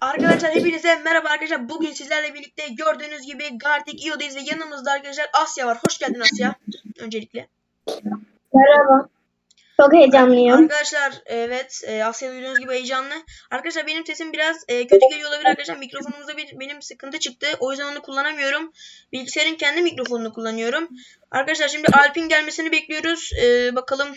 Arkadaşlar hepinize merhaba arkadaşlar. Bugün sizlerle birlikte gördüğünüz gibi Gartic IO'dayız ve yanımızda arkadaşlar Asya var. Hoş geldin Asya. Öncelikle. Merhaba. Çok heyecanlıyım. Arkadaşlar evet e, Asya duyduğunuz gibi heyecanlı. Arkadaşlar benim sesim biraz e, kötü geliyor olabilir arkadaşlar. Mikrofonumuzda bir, benim sıkıntı çıktı. O yüzden onu kullanamıyorum. Bilgisayarın kendi mikrofonunu kullanıyorum. Arkadaşlar şimdi Alp'in gelmesini bekliyoruz. E, bakalım.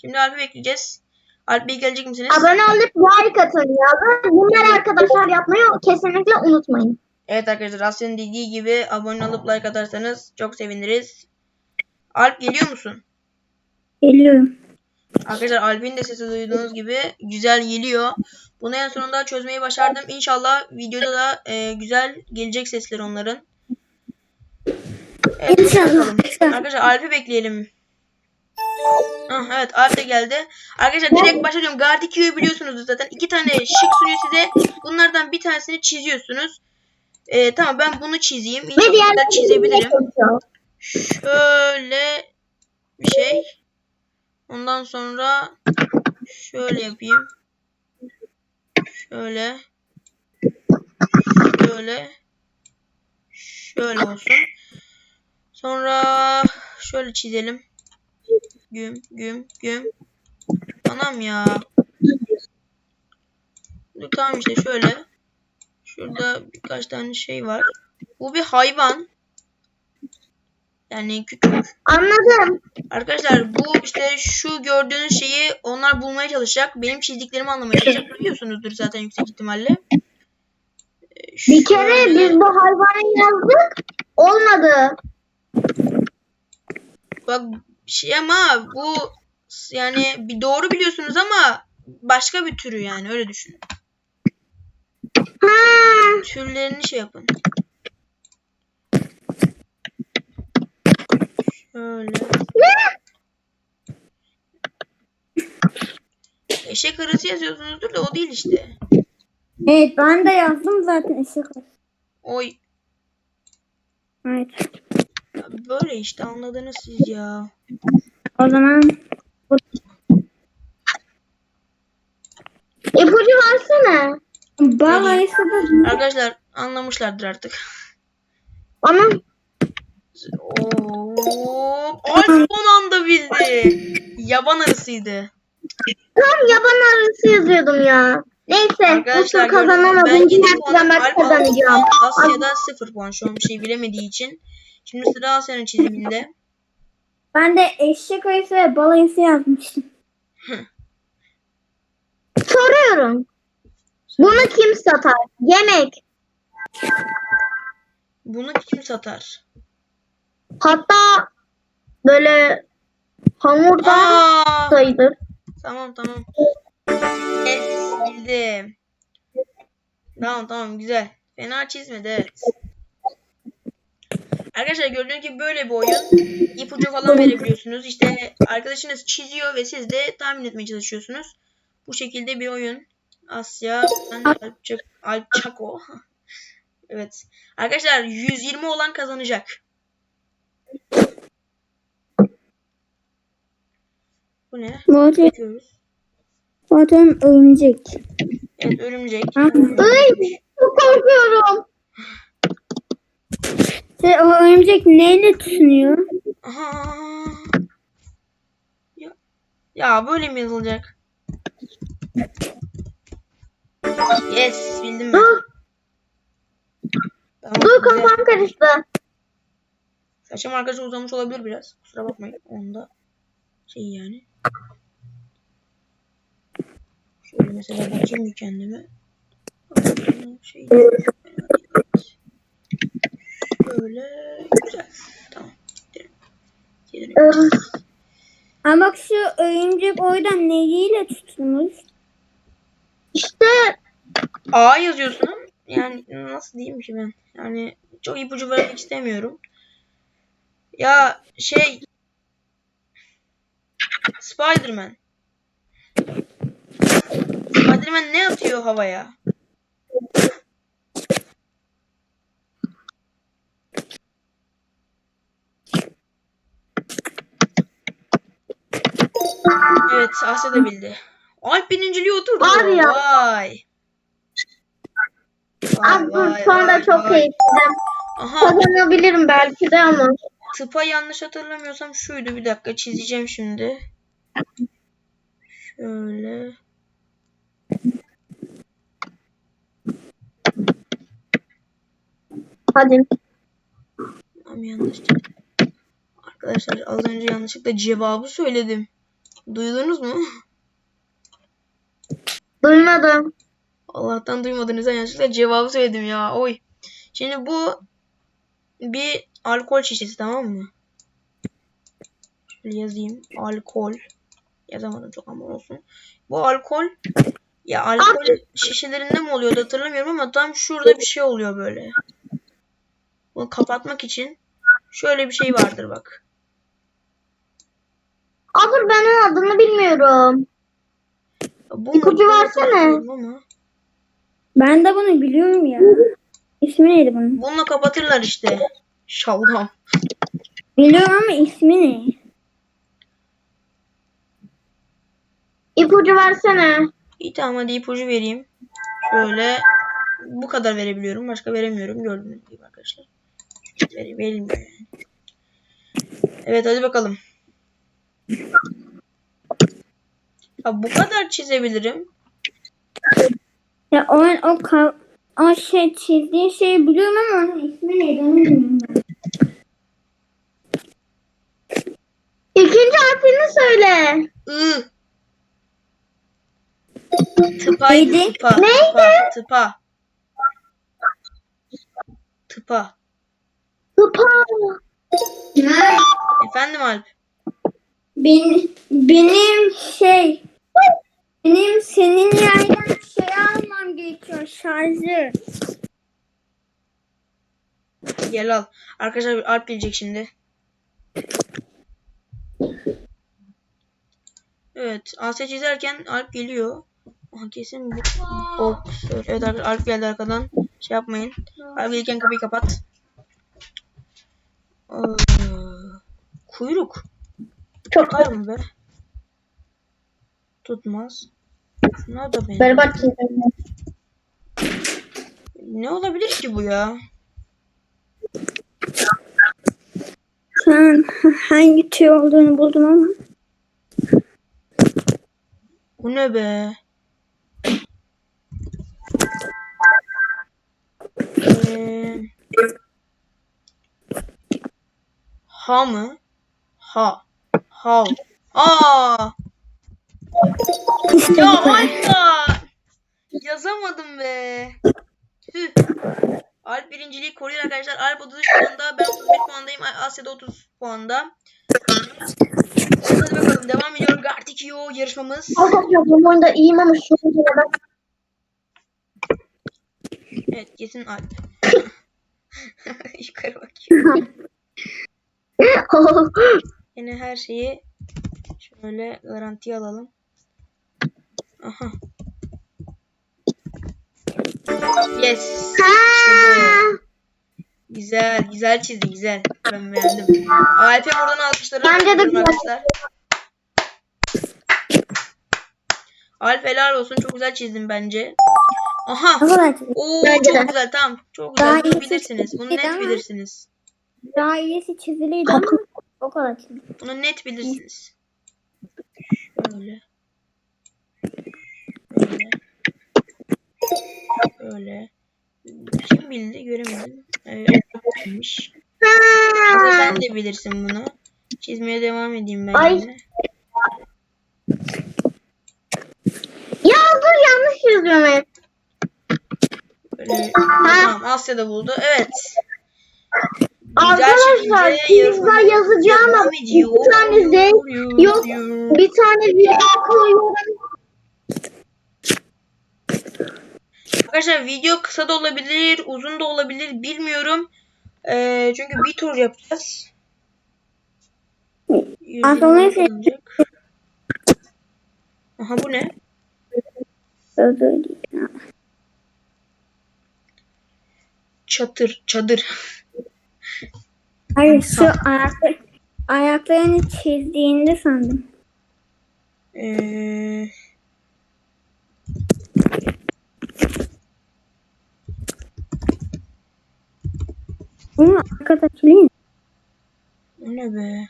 Şimdi Alp'i bekleyeceğiz. Alp Bey gelecek misiniz? Abone olup like atın ya. Bunları arkadaşlar yapmayı kesinlikle unutmayın. Evet arkadaşlar Asya'nın dediği gibi abone olup like atarsanız çok seviniriz. Alp geliyor musun? Geliyorum. Arkadaşlar Alp'in de sesi duyduğunuz gibi güzel geliyor. Bunu en sonunda çözmeyi başardım. İnşallah videoda da e, güzel gelecek sesler onların. Evet, İnşallah. bakalım. Arkadaşlar Alp'i bekleyelim. Ah, evet de geldi. Arkadaşlar direkt başlıyorum. Gardikiyo'yu biliyorsunuz zaten. İki tane şık sunuyor size. Bunlardan bir tanesini çiziyorsunuz. E, tamam ben bunu çizeyim. İnşallah da çizebilirim. Şöyle bir şey. Ondan sonra şöyle yapayım. Şöyle. Şöyle. Şöyle olsun. Sonra şöyle çizelim. Güm güm güm. Anam ya. Dur, Tamam işte şöyle. Şurada birkaç tane şey var. Bu bir hayvan. Yani küçük. Anladım. Arkadaşlar bu işte şu gördüğünüz şeyi onlar bulmaya çalışacak. Benim çizdiklerimi anlamaya çalışacak. Biliyorsunuzdur zaten yüksek ihtimalle. Ee, Bir kere şöyle- biz bu hayvanı yazdık. Olmadı. Bak şey ama bu yani bir doğru biliyorsunuz ama başka bir türü yani öyle düşünün. Türlerini şey yapın. Şöyle. Eşek arısı yazıyorsunuzdur da o değil işte. Evet ben de yazdım zaten eşek. Oy. Evet. Böyle işte anladınız siz ya. O zaman İpucu versene. bal da Arkadaşlar anlamışlardır artık. Ama Oo, Alp son anda bildi. Yaban arısıydı. tam yaban arısı yazıyordum ya. Neyse. Bu Arkadaşlar mü? kazanamadım. ben 7 Diğer puan, kazanacağım. 6, Asya'da 0 puan şu an bir şey bilemediği için. Şimdi sıra Asya'nın çiziminde. ben de eşek arısı ve bal arısı yazmıştım. Soruyorum. Bunu kim satar? Yemek. Bunu kim satar? Hatta böyle hamurda Aa, sayılır. tamam tamam. Yes bildim. Tamam tamam güzel. Fena çizmedi evet. Arkadaşlar gördüğünüz gibi böyle bir oyun. İpucu falan verebiliyorsunuz. İşte arkadaşınız çiziyor ve siz de tahmin etmeye çalışıyorsunuz. Bu şekilde bir oyun. Asya, Alp, Çak- Alp Çako. evet. Arkadaşlar 120 olan kazanacak. Bu ne? Zaten, zaten örümcek. Evet örümcek. Ay, çok korkuyorum. Şey, o örümcek neyle tutunuyor? Aha. Ya, ya böyle mi yazılacak? Yes bildim ben. Dur, Tamam, dur kafam karıştı. Saçım arkadaşlar uzamış olabilir biraz. Kusura bakmayın. Onda şey yani. Şöyle mesela bakayım bir kendime. Şey, evet. Şöyle güzel. Tamam. Gidelim. Gidelim. Ee, Ama bak şu örümcek oradan neyle tutunmuş? İşte A yazıyorsun. Yani nasıl diyeyim ki ben? Yani çok ipucu vermek istemiyorum. Ya şey Spider-Man. Spider-Man ne atıyor havaya? Evet Asya da bildi. Alp birinciliği oturdu. Var ya. Vay. Vay, Az dur vay, çok vay. Aha Kazanabilirim belki de ama. tıpa yanlış hatırlamıyorsam şuydu bir dakika çizeceğim şimdi. Şöyle. Hadi. Tamam yanlış. Arkadaşlar az önce yanlışlıkla cevabı söyledim. Duydunuz mu? Duymadım. Allah'tan duymadınız. Yanlışlıkla cevabı söyledim ya. Oy. Şimdi bu bir alkol şişesi tamam mı? Şöyle yazayım. Alkol. Yazamadım çok ama olsun. Bu alkol ya alkol şişelerinde mi oluyordu hatırlamıyorum ama tam şurada bir şey oluyor böyle. Bunu kapatmak için şöyle bir şey vardır bak. Aa dur ben onun adını bilmiyorum. Bu İpucu mu? versene. Ben de bunu biliyorum ya. İsmi neydi bunun? bununla kapatırlar işte. Şalgam. Biliyorum ama ismi ne? İpucu versene. İyi tamam hadi ipucu vereyim. Şöyle bu kadar verebiliyorum. Başka veremiyorum. Gördüğünüz gibi arkadaşlar. Ver, verilmiyor yani. Evet hadi bakalım. Ya bu kadar çizebilirim. Ya o o ka- o şey çizdiğin şeyi biliyorum ama onun ismi neydi onu bilmiyorum. İkinci harfini söyle. I. Tıpaydı Neydi? tıpa. Neydi? Tıpa. Tıpa. Tıpa. Efendim Alp. Benim, benim şey benim senin yerden şey almam gerekiyor şarjı. Gel al. Arkadaşlar Alp bilecek şimdi. Evet. Asya çizerken Alp geliyor. Aha kesin bu. Oh. Evet arkadaşlar Alp geldi arkadan. Şey yapmayın. Alp gelirken kapıyı kapat. Ee, kuyruk. Çok Tutar mı be? Tutmaz. Ne da benim. berbat. Ne olabilir ki bu ya? Şu an hangi tüy olduğunu buldum ama. Bu ne be? Ee, ha mı? Ha. Hav. Aa! Ya harika! Yazamadım be. Tüh. Alp birinciliği koruyor arkadaşlar. Alp 33 puanda, ben 31 puandayım. Asya'da 30 puanda. Hadi bakalım devam ediyor. Gartikio yarışmamız. Arkadaşlar bu oyunda iyiyim ama şu oyunda Evet kesin Alp. Yukarı bakıyor. Yine her şeyi şöyle garantiye alalım. Aha. Yes. İşte. Güzel, güzel çizdi, güzel. Ben beğendim. Alp'e buradan alkışlarım. Bence de güzel. Arkadaşlar. Alp helal olsun. Çok güzel çizdin bence. Aha. Oo Bence çok de. güzel. Tamam. Çok Daha güzel. Bunu iyisi bilirsiniz. Bunu net bilirsiniz. Daha iyisi çiziliydi ama o kadar çizdim. Bunu net bilirsiniz. Şöyle. Böyle. Böyle. Kim bildi göremedim. Evet. Aslında sen de bilirsin bunu. Çizmeye devam edeyim ben Ay. yine. Ya dur yanlış yazıyorum hep. Böyle. Tamam Asya da buldu. Evet. Arkadaşlar pizza yazacağım ama bir tane Z yok. Bir tane virgül koyuyorum. Arkadaşlar video kısa da olabilir, uzun da olabilir bilmiyorum. Ee, çünkü bir tur yapacağız. Kalacak. Aha bu ne? Çatır, çadır. Hayır şu ayakta, ayaklarını çizdiğinde sandım. Ee, Bunu arkadaşlayın. O ne be?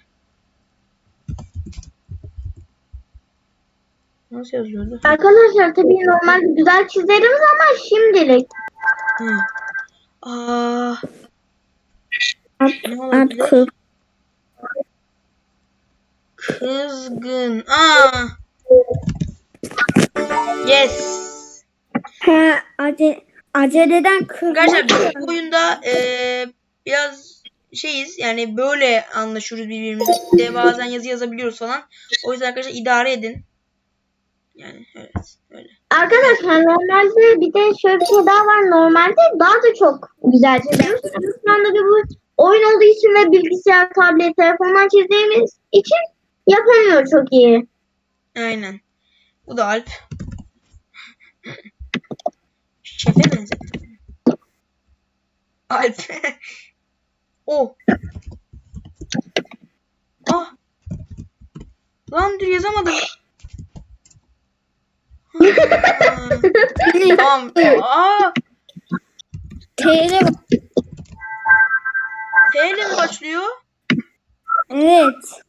Nasıl yazıyordu? Arkadaşlar tabii normalde güzel çizeriz ama şimdilik. Hı. Aa, At, ne at kız. Kızgın. Aa. Yes. He, acele, aceleden kızmak. Arkadaşlar bu oyunda eee, biraz şeyiz yani böyle anlaşıyoruz birbirimize. Bir de bazen yazı yazabiliyoruz falan. O yüzden arkadaşlar idare edin. Yani evet öyle. Arkadaşlar normalde bir de şöyle bir şey daha var. Normalde daha da çok güzel çiziyoruz. Ama Şu anda da bu oyun olduğu için ve bilgisayar, tablet, telefondan çizdiğimiz için yapamıyor çok iyi. Aynen. Bu da Alp. Şefe benzettim. Alp. o. Ah. Lan dur yazamadım. Tamam. Aa. Bak. T ile mi başlıyor? Evet.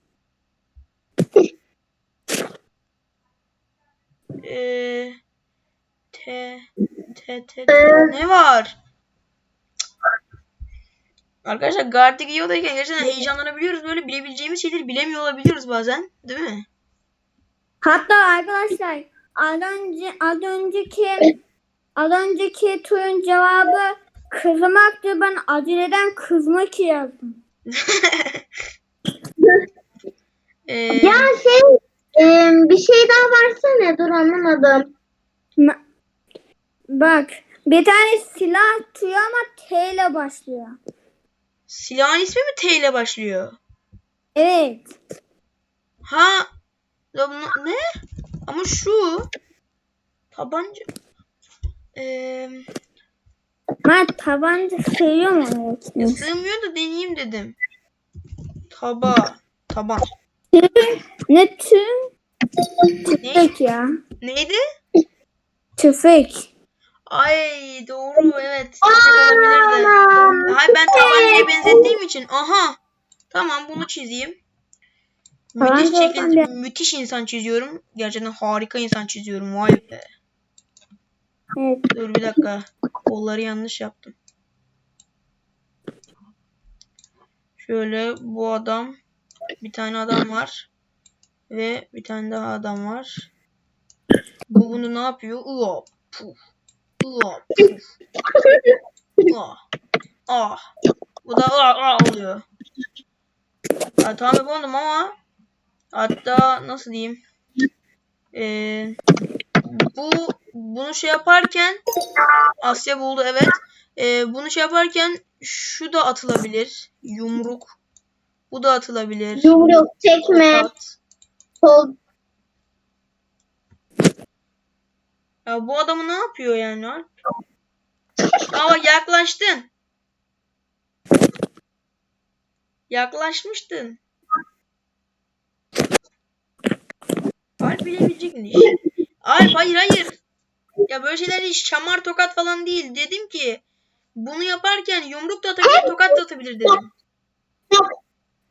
Ee, T, T, T, T. Ne var? Arkadaşlar Gartic Yo'dayken gerçekten heyecanlanabiliyoruz. Böyle bilebileceğimiz şeyleri bilemiyor olabiliyoruz bazen. Değil mi? Hatta arkadaşlar az önce az önceki az önceki turun cevabı kızmaktı. Ben aceleden kızmak yazdım. Ee, Ya şey e, bir şey daha versene dur anlamadım. Ma- Bak bir tane silah atıyor ama T ile başlıyor. silahın ismi mi T ile başlıyor? Evet. Ha, ya bunu- ne? Ama şu tabanca. Ee, Ben tabanca seviyorum onu. ya sığmıyor da deneyeyim dedim. Taba, taban. Ne tür? Ne? Tüfek ya. Neydi? Tüfek. Ay doğru evet. Tüfek olabilirdi. Ben tabancaya benzettiğim için. Aha. Tamam bunu çizeyim. Müthiş şekilde müthiş insan çiziyorum. Gerçekten harika insan çiziyorum. Vay be. Dur bir dakika. Kolları yanlış yaptım. Şöyle bu adam. Bir tane adam var. Ve bir tane daha adam var. Bu bunu ne yapıyor? Uo, puf. Uo, puf. Ah. Ah. Bu da ah, ah oluyor. Ya, tamam yapamadım ama hatta nasıl diyeyim? Ee, bu bunu şey yaparken Asya buldu evet. Ee, bunu şey yaparken şu da atılabilir. Yumruk. Bu da atılabilir. Yumruk, tekme, kol. Ya bu adamı ne yapıyor yani? Bak yaklaştın. Yaklaşmıştın. Alp bilebilecekmiş. Alp hayır hayır. Ya böyle şeyler değil. Şamar tokat falan değil. Dedim ki bunu yaparken yumruk da atabilir, tokat da atabilir dedim.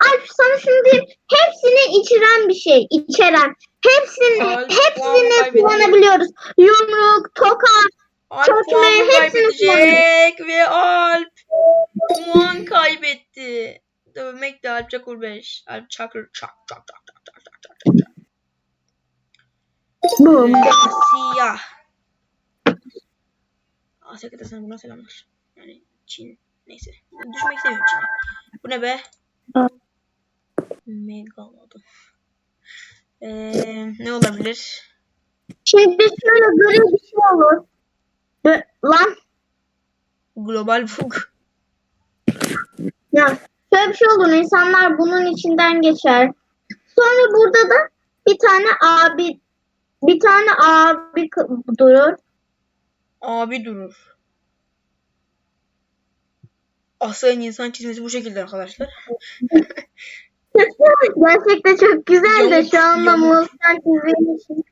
Alp sana şimdi hepsini içeren bir şey. içeren. Hepsini, Alp, hepsini kullanabiliyoruz. Yumruk, tokat. Alp iyi, hepsini kaybedecek ve Alp puan kaybetti. Dövmek de Alp Çakur 5. Alp Çakır çak çak çak çak çak çak çak çak. Boom. Ee, siyah. Asya kıtasına buna selamlar. Yani Çin. Neyse. Düşmek istemiyorum Çin'e. Bu ne be? Megalodon. Ee, ne olabilir? Şimdi şöyle böyle bir şey olur. Bö- Lan Global Bug. ya şöyle bir şey olur. İnsanlar bunun içinden geçer. Sonra burada da bir tane abi bir tane abi durur. Abi durur. Asya'nın insan çizmesi bu şekilde arkadaşlar. Gerçekten çok güzel de şu anda çizdiğim için.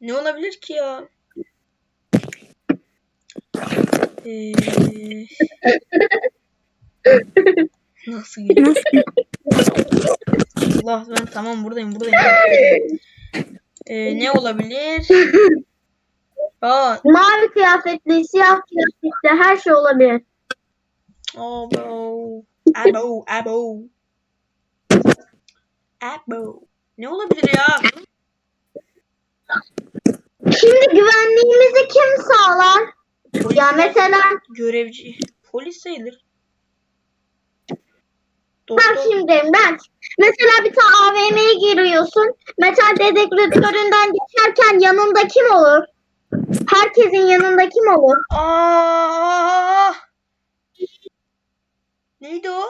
Ne olabilir ki ya? Ee, Nasıl? Nasıl? Allah ben tamam buradayım buradayım. Ee, ne olabilir? Aa, Mavi kıyafetli, siyah kıyafetli her şey olabilir. abo. Abo, abo. Abo. Ne olabilir ya? Şimdi güvenliğimizi kim sağlar? Ya mesela Görevci. Polis sayılır. Doktor. şimdi ben mesela bir tane AVM'ye giriyorsun. Metal dedektöründen geçerken yanında kim olur? Herkesin yanında kim olur? Aa! Neydi o?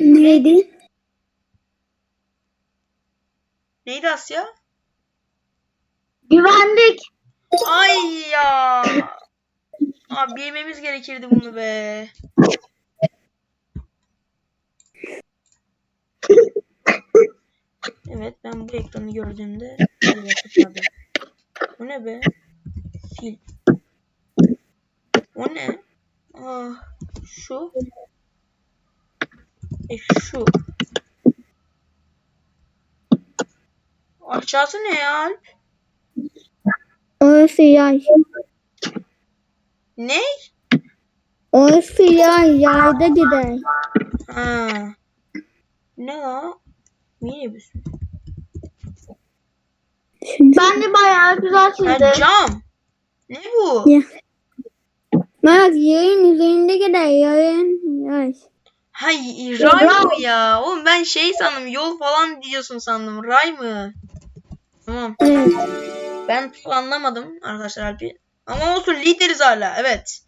Neydi? Neydi Asya? Güvenlik. Ay ya. Abi yememiz gerekirdi bunu be. Evet ben bu ekranı gördüğümde. O ne be? Fil. O ne? Ah, şu. E şu. Aşağısı ne ya? Orası yay. Ne? Orası yay. Yayda gider. Ha. Ne la? Minibüs. mü? Ben de bayağı güzel Ha, çizdim. cam. Ne bu? Ya. Bak yayın üzerinde gider. Yayın yay. Hay ray mı ya? Oğlum ben şey sandım yol falan diyorsun sandım. Ray mı? Tamam. Evet. Ben anlamadım arkadaşlar Alp'i. Ama olsun lideriz hala. Evet.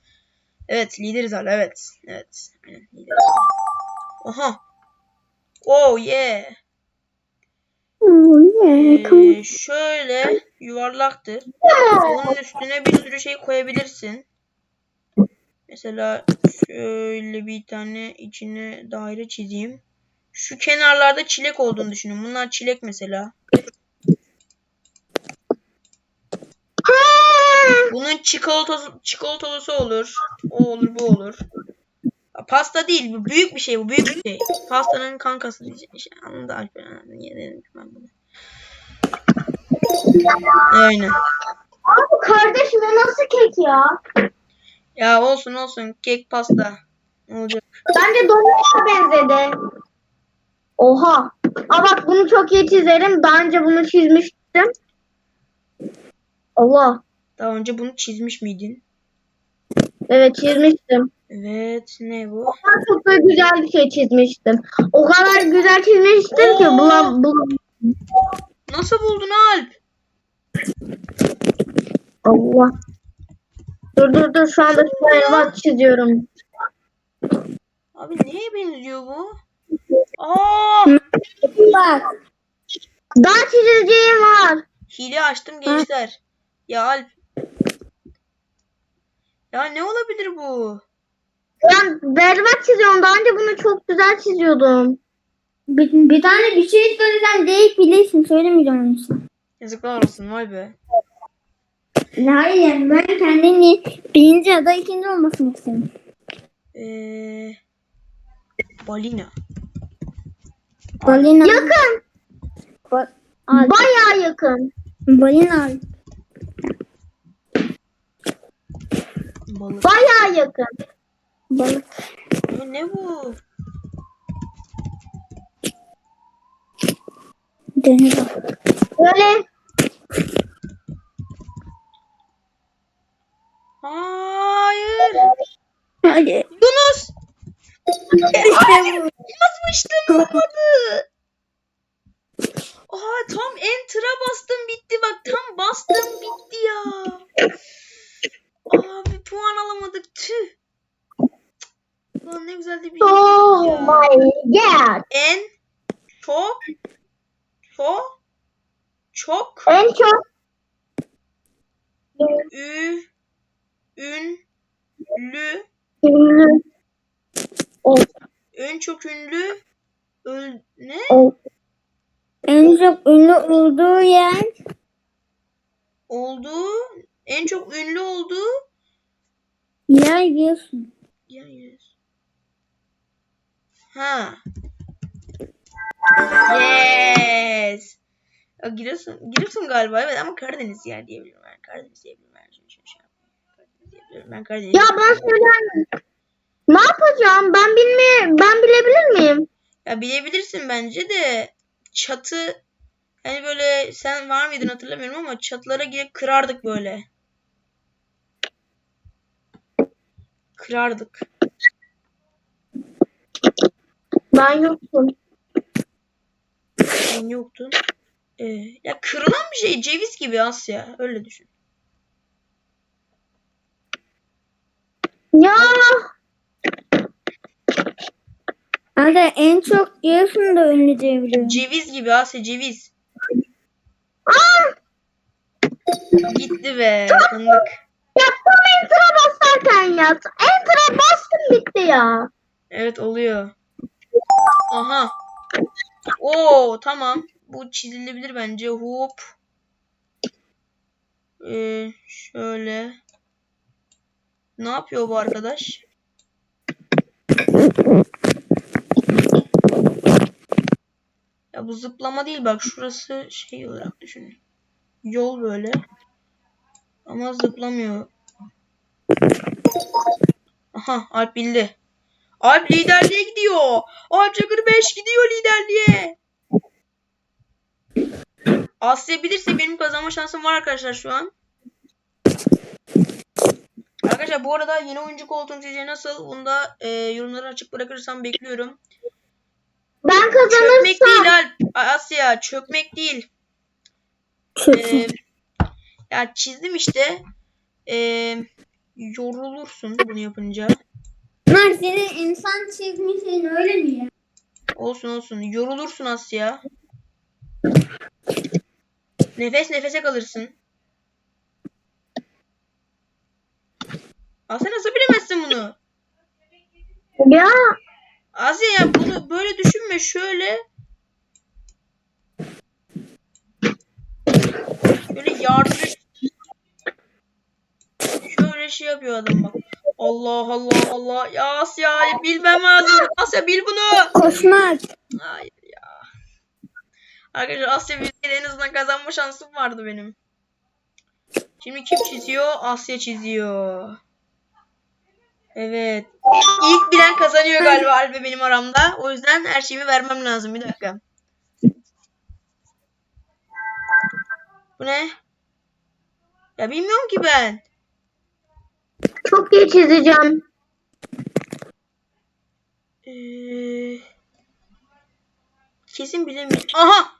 Evet lideriz hala. Evet. Evet. Aynen lideriz. Aha. Oh yeah. Ee, şöyle yuvarlaktır. Bunun üstüne bir sürü şey koyabilirsin. Mesela şöyle bir tane içine daire çizeyim. Şu kenarlarda çilek olduğunu düşünün. Bunlar çilek mesela. Bunun çikolatası, çikolatalısı olur. O olur bu olur. Pasta değil bu büyük bir şey bu büyük bir şey. Pastanın kankası diyeceğim. İşte, anladı Alper. Niye dedim ben bunu. Aynen. Abi kardeşim o nasıl kek ya? Ya olsun olsun kek pasta. Ne olacak? Bence domuza benzedi. Oha. Aa bak bunu çok iyi çizerim. Daha önce bunu çizmiştim. Allah. Daha önce bunu çizmiş miydin? Evet çizmiştim. Evet ne bu? Ben çok da güzel bir şey çizmiştim. O kadar güzel çizmiştim ki bulam bulam. Nasıl buldun Alp? Allah. Dur dur dur şu anda bak çiziyorum. Abi neye benziyor bu? Aa! Bak. Daha çizeceğim var. Hile açtım gençler. Ya Alp. Ya ne olabilir bu? Ben berbat çiziyorum. Daha önce bunu çok güzel çiziyordum. Bir, bir tane bir şey söylesen direkt bilirsin. Söylemeyeceğim onu işte. Yazıklar olsun vay be. Hayır ben kendini birinci ya da ikinci olmasını istedim. Ee, balina. Balina. Yakın. Ba- Al. Bayağı yakın. Balina. al. Balık. Bayağı yakın. Balık. Ya ne bu? Deniz. Böyle Hayır. Hadi. Yunus. Bu. Yazmıştım olmadı. Oha tam enter'a bastım bitti bak tam bastım bitti ya. Abi puan alamadık tüh. Lan ne güzel de bir Oh ya. my god. En çok çok çok En çok ü ünlü ünlü o, en çok ünlü öl ne? En çok ünlü olduğu yer Olduğu en çok ünlü olduğu yer diyorsun. yan yüz. Ha. Yes. Ya Giresun, Giresun galiba evet ama Karadeniz yer diyebilirim ben. Karadeniz diyebilirim ben. Şimdi şunu şey. Ben Karadeniz. Ya ben söylerim. Ne yapacağım? Ben bilme ben bilebilir miyim? Ya bilebilirsin bence de çatı hani böyle sen var mıydın hatırlamıyorum ama çatılara girip kırardık böyle. Kırardık. Ben yoktum. Sen yoktun. Ee, ya kırılan bir şey ceviz gibi Asya öyle düşün. Ya Hadi en çok Giresun'da ünlü diyebiliyorum. Ceviz gibi Asya ceviz. Aa! Gitti be fındık. ya tam enter'a basarken ya. Enter'a bastım bitti ya. Evet oluyor. Aha. Oo tamam. Bu çizilebilir bence. Hop. Ee, şöyle. Ne yapıyor bu arkadaş? Ya bu zıplama değil bak şurası şey olarak düşün. Yol böyle. Ama zıplamıyor. Aha Alp bildi. Alp liderliğe gidiyor. Alp Çakır 5 gidiyor liderliğe. Asya bilirse benim kazanma şansım var arkadaşlar şu an. Arkadaşlar bu arada yeni oyuncu koltuğum sizce nasıl? Bunu da e, yorumlara açık bırakırsam bekliyorum. Ben Çökmek kazanırsam değil Alp. Asya çökmek değil. Ee, ya çizdim işte. Ee, yorulursun bunu yapınca. Bunlar senin insan çizmişsin öyle mi ya? Olsun olsun. Yorulursun Asya. Nefes nefese kalırsın. Asya nasıl bilemezsin bunu? ya Asya ya bunu böyle düşünme şöyle. Böyle yardım Şöyle şey yapıyor adam bak. Allah Allah Allah. Ya Asya bilmem lazım. Asya bil bunu. Koşmak. Hayır ya. Arkadaşlar Asya bilseydi en azından kazanma şansım vardı benim. Şimdi kim çiziyor? Asya çiziyor. Evet. İlk bilen kazanıyor galiba Alp benim aramda. O yüzden her şeyimi vermem lazım. Bir dakika. Bu ne? Ya bilmiyorum ki ben. Çok iyi çizeceğim. Ee, kesin bilemiyorum. Aha!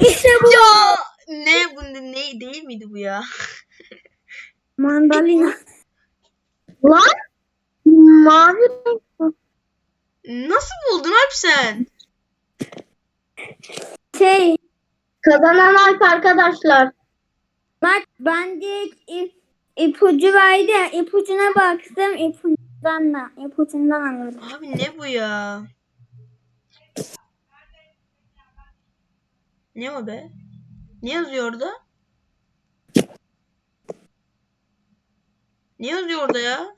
İşte bu. Ya! Ne bu ne, ne değil miydi bu ya? Mandalina. Lan mavi renk bu. Nasıl buldun Alp sen? Şey. Kazanan Alp arkadaşlar. Bak ben direkt ip, ipucu verdi. ya, ipucuna baktım. ipucundan da. ipucundan anladım. Abi ne bu ya? Ne o be? Ne yazıyor orada? Ne yazıyor orada ya?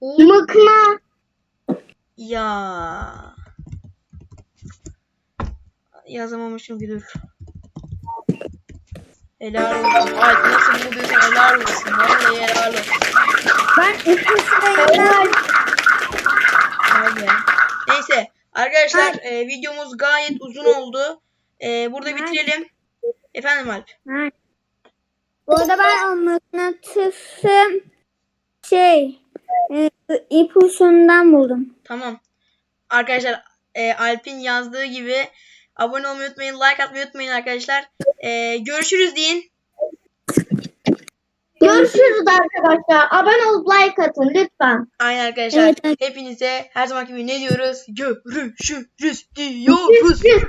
U Mıkna. ya. Yazamamışım ki dur. Helal olsun. Ay nasıl bulduysan helal olsun. Vallahi helal olsun. Ben ipucuna Vay be. Neyse arkadaşlar e, videomuz gayet uzun oldu. E, burada Nerede? bitirelim. Efendim Alp. Ha. Bu arada ben o mıknatısı şey e, ipucundan buldum. Tamam. Arkadaşlar e, Alp'in yazdığı gibi abone olmayı unutmayın. Like atmayı unutmayın arkadaşlar. E, görüşürüz deyin. Görüşürüz arkadaşlar. Abone olup like atın lütfen. Aynen arkadaşlar. Evet, evet. Hepinize her zamanki gibi ne diyoruz? Görüşürüz diyoruz.